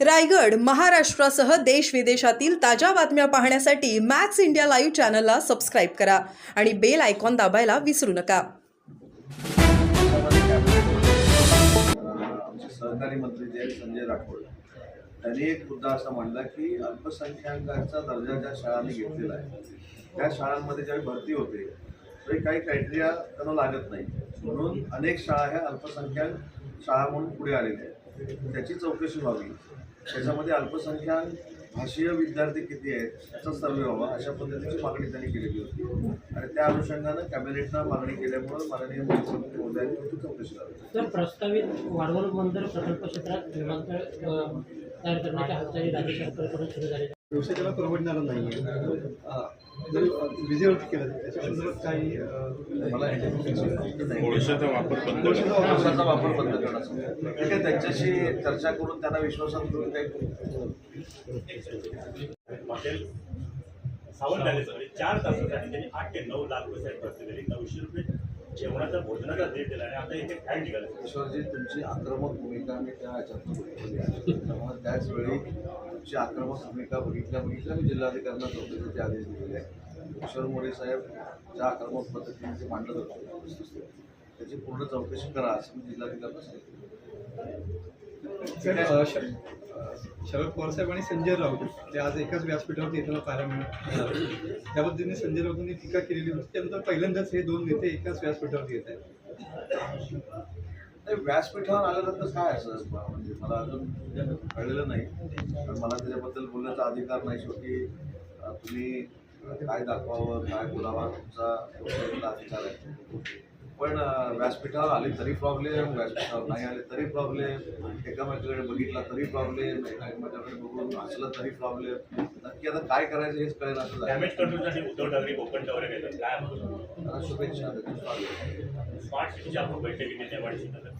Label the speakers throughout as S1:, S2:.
S1: रायगड महाराष्ट्रासह देश विदेशातील ताज्या बातम्या पाहण्यासाठी मॅक्स इंडिया लाईव्ह चॅनलला सबस्क्राईब करा आणि बेल आयकॉन दाबायला विसरू नका.
S2: आमचे सहकारी मंत्री जे संजय राठोड त्यांनी एक मुद्दा असा मांडला की अल्पसंख्याकांचा दर्जा ज्या शाळांनी घेतलेला आहे त्या शाळांमध्ये ज्यावेळी भरती होते तरी काही क्रायटेरिया त्यांना लागत नाही. म्हणून अनेक शाळा ह्या अल्पसंख्याक शाळा म्हणून पुढे आलेल्या आहेत. त्याची चौकशी व्हावी. त्याच्यामध्ये अल्पसंख्याक भाषीय विद्यार्थी किती आहेत याचा सर्वे व्हावा अशा पद्धतीची मागणी त्यांनी केलेली होती. आणि त्या अनुषंगानं कॅबिनेटनं मागणी केल्यामुळं माननीय मुख्यमंत्री त्याची चौकशी करावी.
S3: तर प्रस्तावित वाढवण बंदर प्रकल्प क्षेत्रात विमानतळ तयार करण्याच्या हालचाली राज्य सरकारकडून सुरू झालेल्या आहेत.
S4: व्यवसाय त्याला परवडणारा नाही आहे विजेवरती केलं त्याच्या संदर्भात काही
S2: मला ह्याच्यात नाही.
S5: कोळशाचा वापर बंद
S4: कोळशाचा वापर-
S2: कोळशाचा वापर बंद करणं सांगितलं. ठीक आहे त्यांच्याशी चर्चा करून त्यांना विश्वासात घेऊन काही
S6: सावंत झाले सगळे चार तासासाठी त्यांनी आठ ते नऊ लाख रुपये खर्च केले. नऊशे रुपये जेवणाचा भोजनाचा रेट दिला आणि आता इथे काय निघालं?
S2: ईश्वरजी तुमची आक्रमक भूमिका मी त्या ह्याच्यातून बघितलेली आहे आक्रमक भूमिका बघितल्या बघितल्या. मी जिल्हाधिकाऱ्यांना चौकशीचे आदेश दिलेले आहेत. किशोर मोरे साहेब ज्या आक्रमक पद्धतीने ते मांडलं होते. त्याची पूर्ण चौकशी करा असं मी जिल्हाधिकाऱ्यांना सांगितलं.
S4: शरद पवार साहेब आणि संजय राऊत ते आज एकाच व्यासपीठावरती येताना पाहायला मिळाले त्या पद्धतीने संजय राऊतांनी टीका केलेली होती. त्यानंतर पहिल्यांदाच हे दोन नेते एकाच व्यासपीठावरती येत आहेत.
S2: नाही, व्यासपीठावर आल्यानंतर काय असं? म्हणजे मला अजून कळलेलं नाही. कारण मला त्याच्याबद्दल बोलण्याचा अधिकार नाही शेवटी. तुम्ही काय दाखवावं काय बोलावा तुमचा अधिकार आहे. पण व्यासपीठावर आले तरी प्रॉब्लेम व्यासपीठावर नाही आले तरी प्रॉब्लेम एकामेकाकडे बघितला तरी प्रॉब्लेम एकामेकाकडे बघून हसलं तरी प्रॉब्लेम नक्की आता काय करायचं हेच कळेल असं
S6: उद्धव ठाकरे कोकण दौरे
S2: शुभेच्छा
S6: स्मार्ट सिटीची आपण बैठक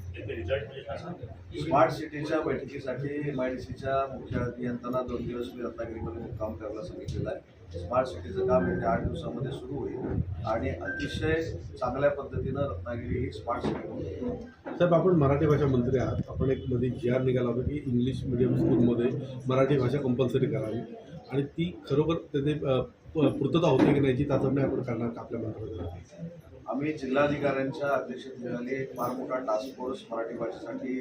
S2: स्मार्ट सिटीच्या बैठकीसाठी एम आय डी सीच्या मुख्य अभियंत्यांना दोन दिवस मी रत्नागिरीमध्ये मुक्काम करायला सांगितलेलं आहे. स्मार्ट सिटीचं काम येत्या आठ दिवसामध्ये सुरू होईल आणि अतिशय चांगल्या पद्धतीनं रत्नागिरी ही स्मार्ट सिटी होईल
S5: साहेब आपण मराठी भाषा मंत्री आहात. आपण एक मध्ये जी आर निघाला होता की इंग्लिश मिडियम स्कूलमध्ये मराठी भाषा कंपल्सरी करावी. आणि ती खरोखर त्याचे पूर्तता होते की नाही याची चाचपणी आपण करणार का आपल्या मंत्रालयात
S2: आम्ही जिल्हाधिकाऱ्यांच्या अध्यक्षतेखाली एक फार मोठा टास्क फोर्स मराठी भाषेसाठी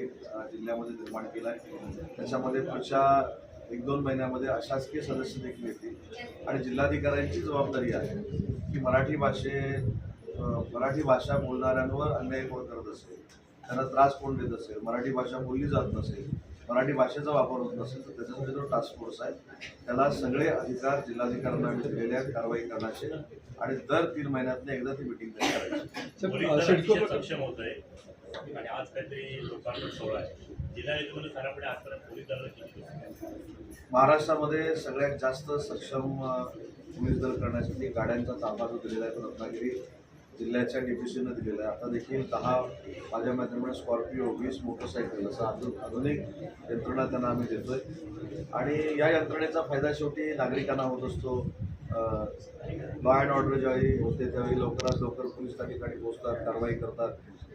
S2: जिल्ह्यामध्ये निर्माण केला आहे त्याच्यामध्ये पुढच्या एक दोन महिन्यामध्ये अशासकीय सदस्य देखील येतील. आणि जिल्हाधिकाऱ्यांची जबाबदारी आहे की मराठी भाषे मराठी भाषा बोलणाऱ्यांवर अन्याय कोण करत असेल? त्यांना त्रास कोण देत असेल? मराठी भाषा बोलली जात नसेल मराठी भाषेचा वापर होत नसेल तर त्याच्यासाठी जो टास्क फोर्स आहे त्याला सगळे अधिकार जिल्हाधिकाऱ्यांना आम्ही दिलेले आहेत कारवाई करण्याचे. आणि दर तीन महिन्यातनं एकदा ती मिटिंग
S6: सक्षम होत आहे आणि आज काहीतरी लोकांवर सोहळा आहे?
S2: महाराष्ट्रामध्ये सगळ्यात जास्त सक्षम पोलीस दल करण्यासाठी गाड्यांचा ताबा जो दिलेला आहे तो रत्नागिरी. जिल्ह्याच्या डीपीसीनं दिलेलं आहे. आता देखील दहा माझ्या माध्यमाने स्कॉर्पिओ वीस मोटरसायकल असं आधु आधुनिक यंत्रणा त्यांना आम्ही देतो आहे आणि या यंत्रणेचा फायदा शेवटी नागरिकांना होत असतो. लॉ अँड ऑर्डर ज्यावेळी होते त्यावेळी लवकरात लवकर पोलीस त्या ठिकाणी पोहोचतात कारवाई करतात.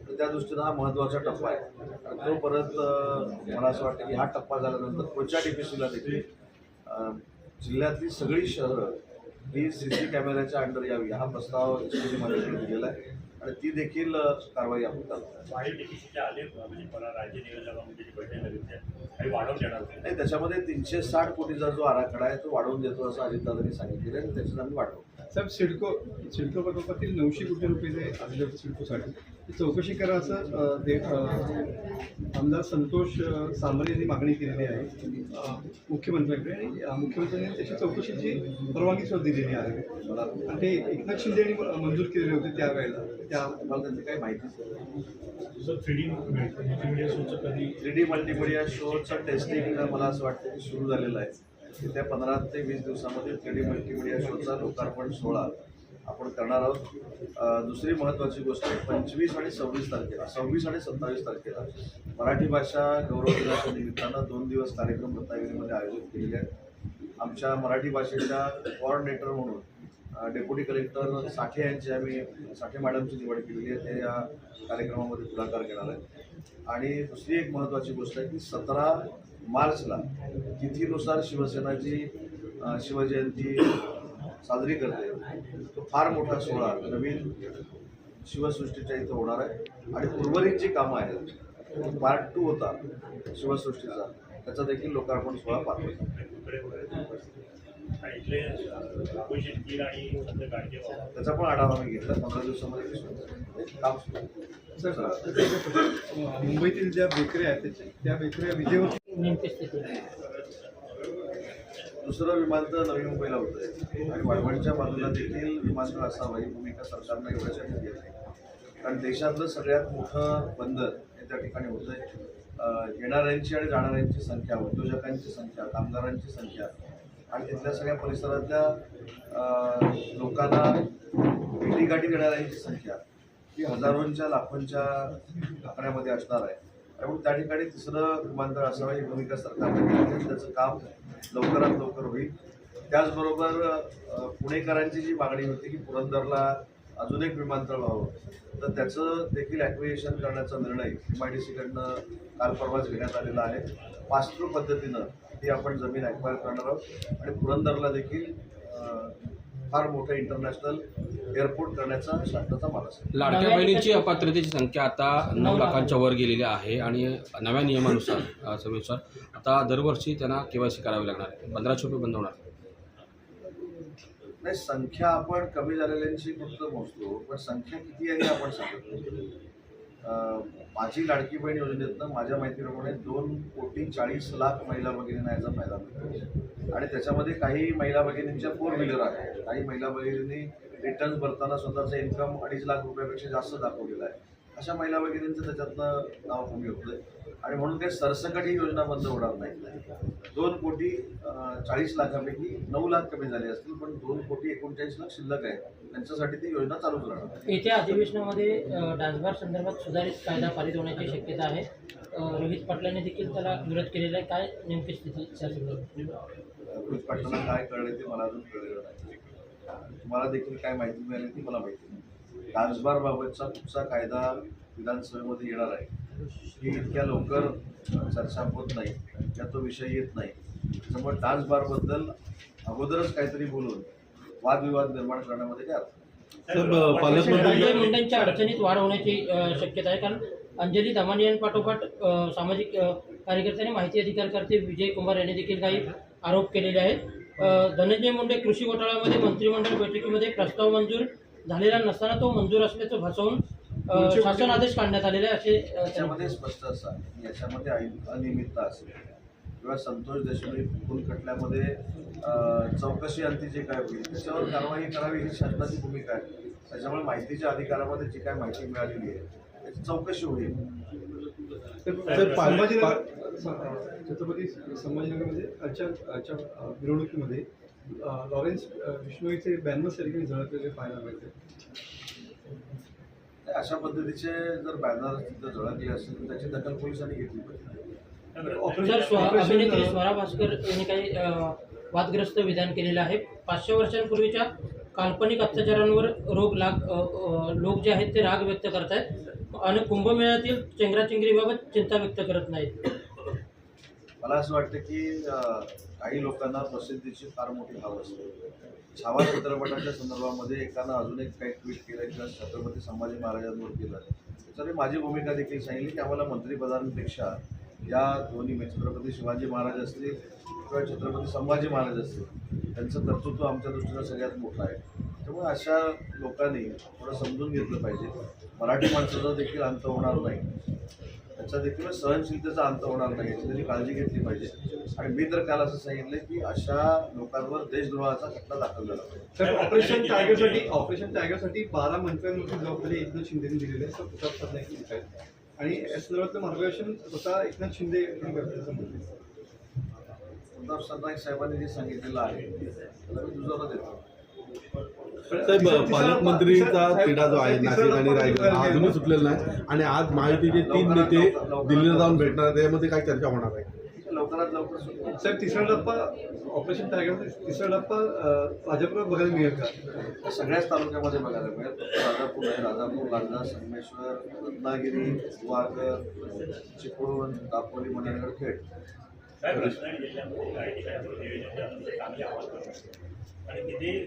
S2: तर त्या दृष्टीनं हा महत्त्वाचा टप्पा आहे. आणि तो परत मला असं वाटतं की हा टप्पा झाल्यानंतर पुढच्या डी देखील जिल्ह्यातली सगळी शहरं ही सी सी कॅमेऱ्याच्या अंडर यावी. हा प्रस्ताव माझ्याकडे दिलेला आहे. आणि ती देखील कारवाई आपण
S6: म्हणजे मला राज्य नियोजनामध्ये जी बैठक झाली होती. काही वाढवून देणार होते.
S2: नाही त्याच्यामध्ये तीनशे साठ कोटीचा जो आराखडा आहे तो वाढवून देतो असं अजितदादांनी सांगितलेलं आहे. आणि त्याच्यात आम्ही वाढवू
S4: साहेब सिडको सिडको प्रकल्पातील नऊशे कोटी रुपये जे आलेले होते सिडकोसाठी ती चौकशी करा असं दे आमदार संतोष सांबरे यांनी मागणी केलेली आहे मुख्यमंत्र्यांकडे. आणि मुख्यमंत्र्यांनी त्याची चौकशीची परवानगी सुद्धा दिलेली आहे.
S2: मला
S4: आणि ते एकनाथ शिंदे यांनी मंजूर केलेले होते त्यावेळेला. त्या
S2: मला त्यांची काही माहितीच नाही
S6: सर थ्री डी मल्टीमीडिया शोचं कधी
S2: थ्री डी मल्टीमीडिया शोचं टेस्टिंग मला असं वाटतं की सुरू झालेलं आहे. येत्या पंधरा ते वीस दिवसामध्ये थ्री डी मल्टीमिडिया शोचा लोकार्पण सोहळा आपण करणार आहोत. दुसरी महत्त्वाची गोष्ट आहे पंचवीस आणि सव्वीस तारखेला सव्वीस आणि सत्तावीस तारखेला मराठी भाषा गौरव दिनाच्या निमित्तानं दोन दिवस कार्यक्रम रत्नागिरीमध्ये आयोजित केलेले आहेत. आमच्या मराठी भाषेच्या कोऑर्डिनेटर म्हणून डेप्युटी कलेक्टर साठे यांची आम्ही साठे मॅडमची निवड केलेली आहे ते या कार्यक्रमामध्ये पुढाकार घेणार आहेत. आणि दुसरी एक महत्त्वाची गोष्ट आहे की सतरा मार्चला तिथीनुसार शिवसेनाची शिवजयंती साजरी करते. तो फार मोठा सोहळा नवीन शिवसृष्टीच्या इथं होणार आहे. आणि उर्वरित जी कामं आहेत पार्ट टू होता शिवसृष्टीचा त्याचा देखील लोकार्पण सोहळा पार
S6: आणि
S2: त्याचा पण आढावा मी घेतला. पंधरा दिवसामध्ये काम सुरू.
S4: सर मुंबईतील ज्या बेकऱ्या आहेत त्या बेकऱ्या विजयवर
S3: नेमकी स्थिती.
S2: दुसरं विमानतळ नवी मुंबईला होतं. आणि वाढवणच्या बाजूला देखील विमानतळ असावं ही भूमिका सरकारनं एवढ्यासाठी घेत आहे कारण देशातलं सगळ्यात मोठं बंदर हे त्या ठिकाणी होतं आहे येणाऱ्यांची आणि जाणाऱ्यांची संख्या उद्योजकांची संख्या कामगारांची संख्या आणि तिथल्या सगळ्या परिसरातल्या लोकांना भेटीगाठी देणाऱ्यांची संख्या ही हजारोंच्या लाखोंच्या आकड्यामध्ये असणार आहे. त्यामुळे त्या ठिकाणी तिसरं विमानतळ असावं ही भूमिका सरकारने केली आहे. त्याचं काम लवकरात लवकर होईल. त्याचबरोबर पुणेकरांची जी मागणी होती की पुरंदरला अजून एक विमानतळ व्हावं तर त्याचं देखील ॲक्विएशन करण्याचा निर्णय एम आय डी सीकडनं काल परवाच घेण्यात आलेला आहे. पास्ट्रू पद्धतीनं ती आपण जमीन ॲक्वायर करणार आहोत. आणि पुरंदरला देखील फार मोठं इंटरनॅशनल एअरपोर्ट करण्याचा शासनाचा मानस आहे.
S7: लाडक्या बहिणींची अपात्रतेची संख्या आता नऊ लाखांच्या वर गेलेली आहे आणि नव्या नियमानुसार सभेनुसार आता दरवर्षी त्यांना केवायसी करावी लागणार आहे. पंधराशे रुपये बंद होणार.
S2: नाही संख्या आपण कमी झालेल्यांची फक्त मोजतो पण संख्या किती आहे हे आपण सांगत माझी लाडकी बहीण योजनेतनं माझ्या माहितीप्रमाणे दोन कोटी चाळीस लाख महिला भगिनींना याचा फायदा मिळतो. आणि त्याच्यामध्ये काही महिला भगिनींच्या फोर व्हीलर आहेत. काही महिला भगिनींनी रिटर्न्स भरताना स्वतःचं इन्कम अडीच लाख रुपयापेक्षा जास्त दाखवलेलं आहे. अशा महिला भगिनींचं त्याच्यातनं नाव कमी होतं आणि म्हणून काही सरसकट ही योजना बंद होणार नाही दोन कोटी चाळीस लाखापैकी नऊ लाख कमी झाले असतील पण दोन कोटी एकोणचाळीस लाख शिल्लक आहे त्यांच्यासाठी ती योजना चालूच राहणार
S3: येत्या अधिवेशनामध्ये डान्सबार संदर्भात सुधारित कायदा पारित होण्याची शक्यता आहे. रोहित पाटलांनी देखील त्याला विरोध केलेला आहे. काय नेमकी स्थिती
S2: रोहित पाटलांना काय कळले ते मला अजून कळलेलं नाही. तुम्हाला देखील काय माहिती मिळाली ती मला माहिती नाही. डान्सबार बाबतचा कुठचा कायदा विधानसभेमध्ये येणार आहे. ही इतक्या लवकर चर्चा होत नाही किंवा तो विषय येत नाही. त्याच्यामुळे डान्स बारबद्दल अगोदरच काहीतरी बोलून वादविवाद निर्माण करण्यामध्ये काय अर्थ? नाही.
S5: साहेब, अ, पालकमंत्री
S3: धनंजय मुंडेंच्या अडचणीत वाढ होण्याची शक्यता आहे. कारण अंजली दमानी यांपाठोपाठ अ, सामाजिक अ, कार्यकर्ते आणि माहिती अधिकारकर्ते विजय कुमार यांनी देखील काही आरोप केलेले आहेत. धनंजय मुंडे कृषी घोटाळ्यामध्ये मंत्रिमंडळ बैठकीमध्ये प्रस्ताव मंजूर झालेला नसताना तो मंजूर असल्याचं भासवून शासन आदेश काढण्यात आलेले आहे असे
S2: याच्यामध्ये स्पष्ट असं आहे याच्यामध्ये अनि- अनियमितता असेल. किंवा संतोष देशमुख खून खटल्यामध्ये चौकशी अंती जे काय होईल त्याच्यावर कारवाई करावी ही शासनाची भूमिका आहे. त्याच्यामुळे माहितीच्या अधिकारामध्ये जी काय माहिती मिळालेली आहे त्याची चौकशी होईल.
S4: छत्रपती संभाजीनगरमध्ये आजच्या आजच्या मिरवणुकीमध्ये लॉरेन्स अ, विष्णोईचे ब्याण्णव ठिकाणी झळकलेले पाहायला मिळते.
S2: अशा पद्धतीचे जर बॅनर तिथं झळकले असतील तर त्याची दखल पोलिसांनी घेतली पाहिजे.
S3: स्वरा भास्कर यांनी काही वादग्रस्त विधान केलेलं आहे. पाचशे वर्षांपूर्वीच्या काल्पनिक अत्याचारांवर रोग लाग लोक जे आहेत ते राग व्यक्त करत आहेत आणि कुंभमेळ्यातील चेंगराचेंगरीबाबत चिंता व्यक्त करत नाहीत.
S2: मला असं वाटतं की काही लोकांना प्रसिद्धीची फार मोठी भाव असते. छावा चित्रपटाच्या संदर्भामध्ये एकानं अजून एक काही ट्विट केलं किंवा छत्रपती संभाजी महाराजांवर केलं त्याच्याने माझी भूमिका देखील सांगितली की आम्हाला मंत्रिपदांपेक्षा या दोन्ही म्हणजे छत्रपती शिवाजी महाराज असतील किंवा छत्रपती संभाजी महाराज असतील त्यांचं कर्तृत्व आमच्या दृष्टीनं सगळ्यात मोठं आहे. त्यामुळे अशा लोकांनी थोडं समजून घेतलं पाहिजे. मराठी माणसाचा देखील अंत होणार नाही. त्याचा देखील सहनशीलतेचा अंत होणार नाही याची त्यांनी काळजी घेतली पाहिजे. आणि मी तर काल असं सांगितलं की अशा लोकांवर देशद्रोहाचा खटला दाखल झाला
S4: तर ऑपरेशन टायगरसाठी ऑपरेशन टायगरसाठी बारा मंत्र्यांवरती जबाबदारी एकनाथ शिंदेने दिलेली आहे प्रताप सरनाईक आणि या संदर्भातलं मार्गदर्शन स्वतः एकनाथ शिंदे.
S2: प्रताप सरनाईक साहेबांनी जे सांगितलेलं आहे त्याला मी दुजोरा देतो.
S5: साहेब पालकमंत्रीचा तिढा जो आहे नाशिक आणि रायगड हा अजूनही सुटलेला नाही. आणि आज महायुतीचे तीन नेते दिल्लीला जाऊन. भेटणार आहेत. त्यामध्ये काय चर्चा होणार आहे?
S2: लवकरात लवकर सुरू
S4: साहेब तिसरा टप्पा ऑपरेशन टायगर तिसरा टप्पा भाजपला बघायला मिळेल का?
S2: सगळ्याच तालुक्यामध्ये बघायला मिळेल. राजापूर आहे राजापूर लांजा संगमेश्वर रत्नागिरी गुहागर चिपळूण दापोली मंडणगड खेड.
S6: रत्नागिरी जिल्ह्यामध्ये काही ठिकाणी आणि तिथे